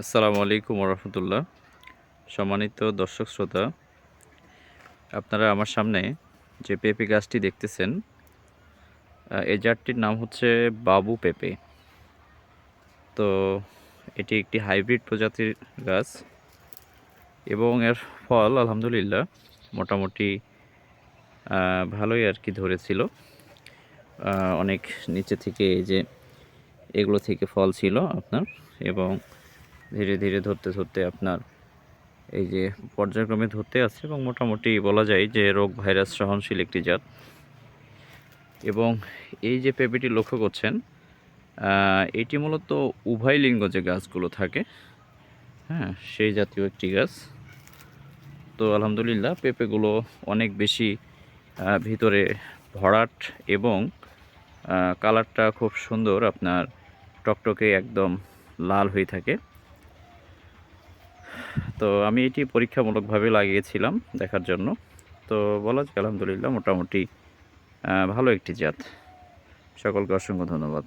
আসসালামু আলাইকুম রহমতুল্লাহ সম্মানিত দর্শক শ্রোতা, আপনারা আমার সামনে যে পেঁপে গাছটি দেখতেছেন এই জাতটির নাম হচ্ছে বাবু পেঁপে। তো এটি একটি হাইব্রিড প্রজাতির গাছ এবং এর ফল আলহামদুলিল্লাহ মোটামুটি ভালোই আর কি ধরেছিল। অনেক নিচে থেকে এই যে এগুলো থেকে ফল ছিল আপনার এবং ধীরে ধীরে ধরতে ধরতে আপনার এই যে পর্যায়ক্রমে ধরতে আছে এবং মোটামুটি বলা যায় যে রোগ ভাইরাস সহনশীল একটি জাত। এবং এই যে পেঁপেটি লক্ষ্য করছেন এটি মূলত উভয় লিঙ্গ যে গাছগুলো থাকে হ্যাঁ সেই জাতীয় একটি গাছ। তো আলহামদুলিল্লাহ পেঁপেগুলো অনেক বেশি ভিতরে ভরাট এবং কালারটা খুব সুন্দর, আপনার টকটকে একদম লাল হয়ে থাকে। তো আমি এটি পরীক্ষামূলকভাবে লাগিয়েছিলাম দেখার জন্য। তো বলা যায় আলহামদুলিল্লাহ মোটামুটি ভালো একটি জাত। সকলকে অসংখ্য ধন্যবাদ।